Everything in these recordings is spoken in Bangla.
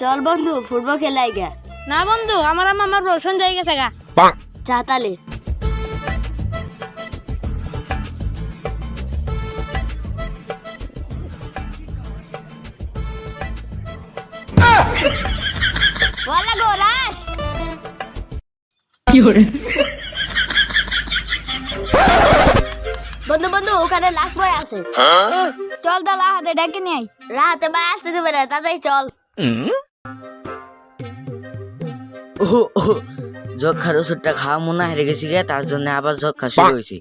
চল বন্ধু ফুটবল খেলাই গে না বন্ধু আমার আম্মা আমার রোশন যাই গেছে গা। চা তালে। বলা বন্ধু বন্ধু ওখানে লাশ বয় আছে। চল তাহলে হাতে ডেকে নিয়ে আই রাহাতে বা আসতে দেবে না তাড়াতাড়ি চল। ওহো, যক্ষার ওষুধটা খাওয়া মনে হেরে গেছি গে তার জন্য আবার যক্ষা শুরু হয়েছে।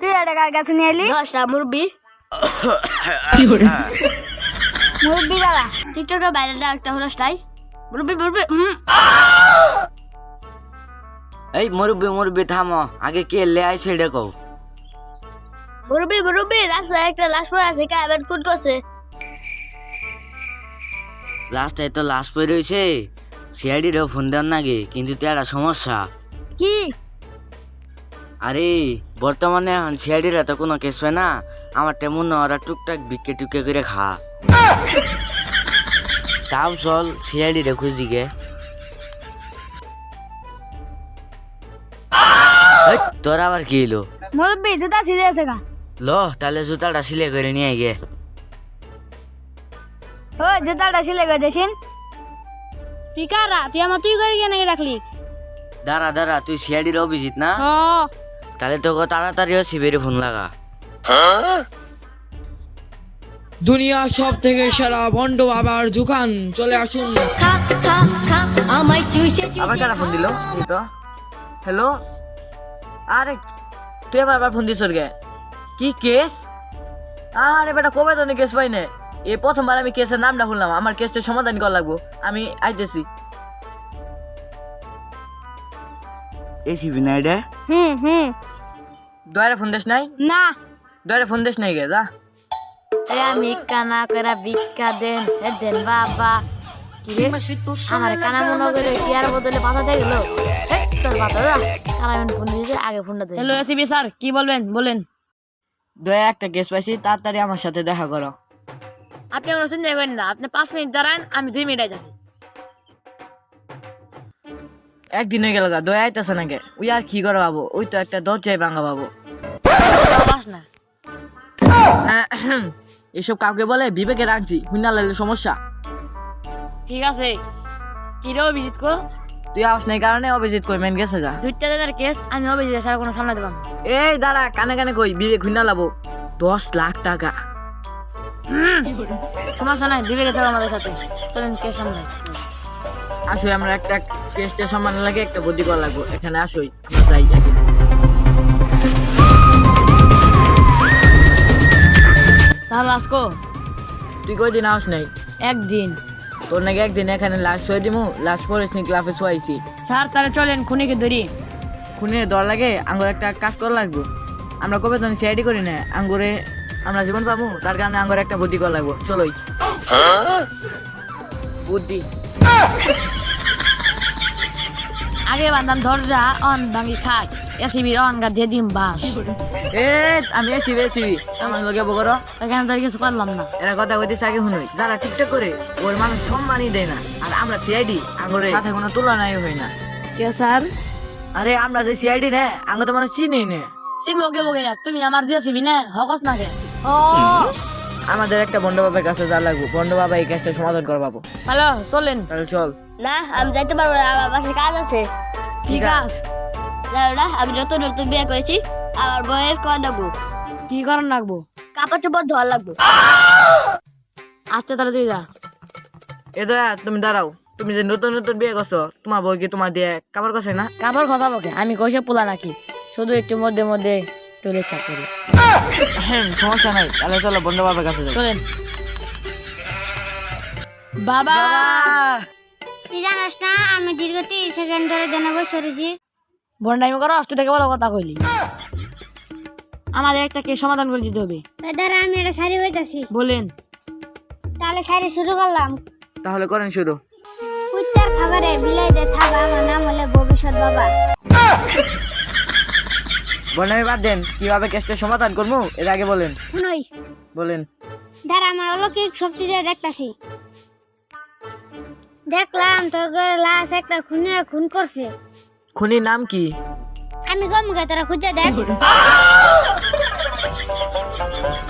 তুই এটা কার কাছে নিয়ে এলি? দশটা মুরব্বি। মুরব্বি দাদা টিকটকের বাইরে একটা হলো স্টাই মুরব্বি মুরব্বি এই মুরব্বি মুরব্বি থামো। আগে কে লে আইছে এটা কও। মুরব্বি মুরব্বি রাস্তায় একটা লাশ পড়ে আছে কা এবার কুট করছে? লাস্টে তো লাশ পড়ে রয়েছে। সিআইডিরও ফোন দেন নাকি কিন্তু তো একটা সমস্যা। কি? আরে বর্তমানে এখন সিআইডিরা তো কোনো কেস পায় না। আমার তেমন ওরা টুকটাক বিকে টুকে করে খা। তাও চল সিআইডি রে খুঁজি গে তোর আবার কি এলো মুরব্বি জুতা ছিঁড়ে আছে কা ল তাহলে জুতাটা সিলে করে নিয়ে গে ও জুতাটা ছিলে গো দেখিন তুই কারা তুই আমার তুই করে গিয়ে নাকি রাখলি দাঁড়া দাঁড়া তুই সিআইডির অভিজিৎ না? তাহলে তোকে তাড়াতাড়িও শিবিরে ফোন লাগা। দুনিয়ার সব থেকে সেরা ভণ্ড বাবার জুকান। চলে আসুন। আবার কারা ফোন দিল এই তো। হ্যালো আরে তুই আবার আবার ফোন দিস গে কি কেস আরে বেটা কবে তো কেস পাই না এই প্রথমবার আমি কেসের নামটা শুনলাম আমার কেসটা সমাধান করা লাগবো। আমি আইতেছি। এটা হুম হুম। দয়ারে ফোন দিস নাই? না। দয়ারে ফোন দিস নাই গে যা। এ আমি কানা করে ভিক্ষা দেন এ দেন বাবা। কি আমার কানা মনে করে টিয়ার বদলে পাতা দিয়ে গেল তোর পাতা দা। কারা ফোন দিয়েছে আগে ফোনটা দে হ্যালো এসিবি স্যার কি বলবেন? বলেন। দয়া একটা কেস পাইছি তাড়াতাড়ি আমার সাথে দেখা করো। আপনি কোনো চিন্তা করেন না আপনি পাঁচ মিনিট দাঁড়ান আমি দুই মিনিট আছি একদিন হয়ে গেল গা দয়া আইতেছে নাকি? ওই আর কি করে বাবু? ওই তো একটা দরজায় ভাঙা বাবু। না। এসব কাউকে বলে বিবেকে রাখছি হুইনা লাগলে সমস্যা। ঠিক আছে। কি রে অভিজিৎ কো? তুই আস নাই কারণে অভিজিৎ কই মেন গেছে গা দুইটা দিনের কেস আমি অভিজিৎ স্যার কোনো সামনে দেবাম এই দাঁড়া কানে কানে কই বিবেক হুইনা লাবো। দশ লাখ টাকা। সমস্যা নাই বিবেকে যাব আমাদের সাথে। চলেন কেস সামনে আসলে আমরা একটা কেসটা সম্মান লাগে একটা বুদ্ধি করা লাগবো। এখানে আসই আমরা যাই একদিন। লাস্কো। তুই কই দিন আস নাই? একদিন। তোর নাকি একদিন এখানে লাশ শুয়ে দিমু লাশ পরে ক্লাসে শুয়াইছি। স্যার তাহলে চলেন খুনিকে ধরি। খুনে দর লাগে আঙ্গুর একটা কাজ করা লাগবো। আমরা কবে তখন সিআইডি করি না আঙ্গুরে আমরা জীবন পাবো তার কারণে আঙ্গুর একটা বুদ্ধি করা লাগবো। চলোই বুদ্ধি। আগে বান্ধাম দরজা অন ভাঙি খাট। এসিবির অন গা দিয়ে দিম বাস এ আমি এসি বেশি আমার লগে বগর এখানে তো কিছু করলাম না। এরা কথা কইতেছে আগে শুনুই যারা ঠিকঠাক করে ওর মানুষ সম্মানই দেয় না। আর আমরা সিআইডি আঙ্গুরের সাথে কোনো তুলনাই হয় না। কে স্যার? আরে আমরা যে সিআইডি নে আঙ্গ তো মানুষ চিনি নে। সিম ওকে বকে না তুমি আমার দিয়ে সিবি না হকস না কে? ও। আমাদের একটা বন্ধু বাবার কাছে যা লাগবো। বন্ড বাবা এই কাজটা সমাধান কর পাবো হ্যালো চলেন। তাহলে চল। না আমি যাইতে পারব না আমার বাসায় কাজ আছে। ঠিক আছে যাও না আমি নতুন নতুন বিয়ে করেছি আমার বইয়ের কয় নেব কি করার লাগবো? কাপড় চোপড় ধোয়া লাগবো। আচ্ছা তাহলে তুই যা। এ দয়া তুমি দাঁড়াও। তুমি যে নতুন নতুন বিয়ে করছ তোমার বই কি তোমার দিয়ে কাপড় কাছে না? কাপড় কথা বকে আমি কইসে পোলা নাকি? শুধু একটু মধ্যে মধ্যে তুলে চা করি। হ্যাঁ সমস্যা নাই। তাহলে চলো বন্ড বাবার কাছে যাই। চলেন। বাবা! তুই জানাস না আমি দীর্ঘ তিরিশ সেকেন্ড ধরে দেনে বসে রয়েছি। বন্ডাইমি করো অষ্ট থেকে বলো কথা কইলি। আমাদের একটা কেস সমাধান করে দিতে হবে। দাদা আমি এটা শাড়ি হইতাছি। বলেন। তাহলে শাড়ি শুরু করলাম। তাহলে করেন শুরু। কুত্তার খাবারে বিলাই দে থাবা আমার নাম হলে ভবিষ্যৎ বাবা। বনামি বাদ দেন কীভাবে কেসটা সমাধান করব? এর আগে বলেন। শুনই। বলেন। দাঁড়া আমার অলৌকিক শক্তি দিয়ে দেখতাছি। দেখলাম তোর লাশ একটা খুনে খুন করছে। খুনির নাম কি? আমি গম গে তোরা খুঁজে দেখ।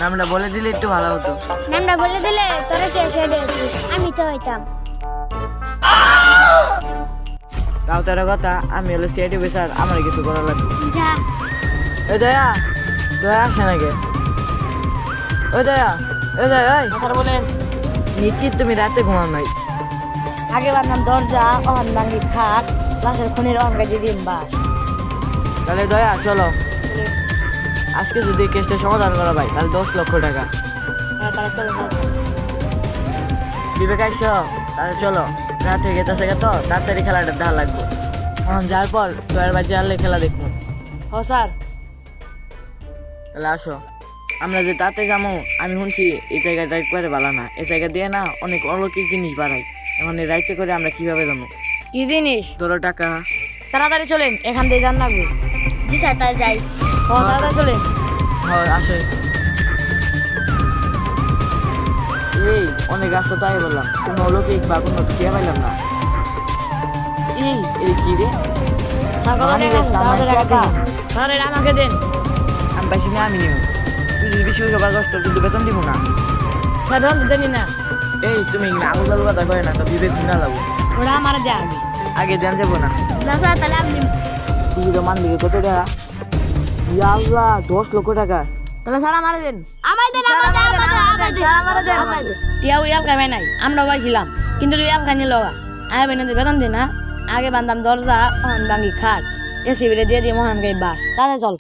নামটা বলে দিলে একটু ভালো হতো। নামটা বলে দিলে তোরা কে সেডে আমি তো হইতাম। তাও তার কথা আমি হলো সিআইটি বেসার আমার কিছু করা লাগবে। যা। এ দয়া দয়া আসে নাকি? ও দয়া এ দয়া এই। স্যার বলেন। নিশ্চিত তুমি রাতে ঘুমাও নাই। আগে বাঁধলাম দরজা অন ভাঙ্গি খাট লাশের খুনির অনগা দিয়ে দিন বাস তাহলে দয়া চলো। আজকে যদি কেসটা সমাধান করা ভাই তাহলে দশ লক্ষ টাকা। হ্যাঁ। বিবেক আইস তাহলে চলো। রাত হয়ে গেছে তো তাড়াতাড়ি খেলাটা দেখা লাগবে। এখন যাওয়ার পর দয়ার বাজে আনলে খেলা দেখব। ও স্যার। তাহলে আসো। আমরা যে তাতে যাব আমি শুনছি এই জায়গাটা একবারে ভালো না। এই জায়গা দিয়ে না অনেক অলৌকিক জিনিস বাড়ায় এখন এই রাইতে করে আমরা কীভাবে যাব কি জিনিস? ধরো টাকা। তাড়াতাড়ি চলেন এখান দিয়ে যান লাগবে জি স্যার তাই যাই। ও তাড়াতাড়ি চলেন। হয় আসে। এই অনেক রাস্তা তো আগে বললাম। কোনো অলৌকিক বা কোনো টিয়া পাইলাম না। এই এই কি রে। আমাকে দেন। আমি পাইছি না আমি নিব তুই যদি বেশি সবার কষ্ট কিন্তু বেতন দিব না। স্যার ধরুন দেনি না। এই তুমি এখানে আগুল কথা কয় না তো বিবেক না লাগবো ওটা আমার দেয় আগে জান যাব না। না স্যার তাহলে আপনি তুই তো মান দিকে কত টাকা? ইয়া আল্লাহ দশ লক্ষ টাকা। তাহলে স্যার আমার দেন। আমায় দেন আমায় দেন আমায় দেন আমায় দেন আমায় দেন টিয়া ওই এলাকায় ভাই নাই আমরা পাইছিলাম কিন্তু তুই এলাকায় নিয়ে লগা। আগে বেনে বেতন দিন। না আগে বান্ধাম দরজা অন ভাঙ্গি খাট। এসি বিলে দিয়ে দিয়ে মহান গাই বাস। তাহলে চল।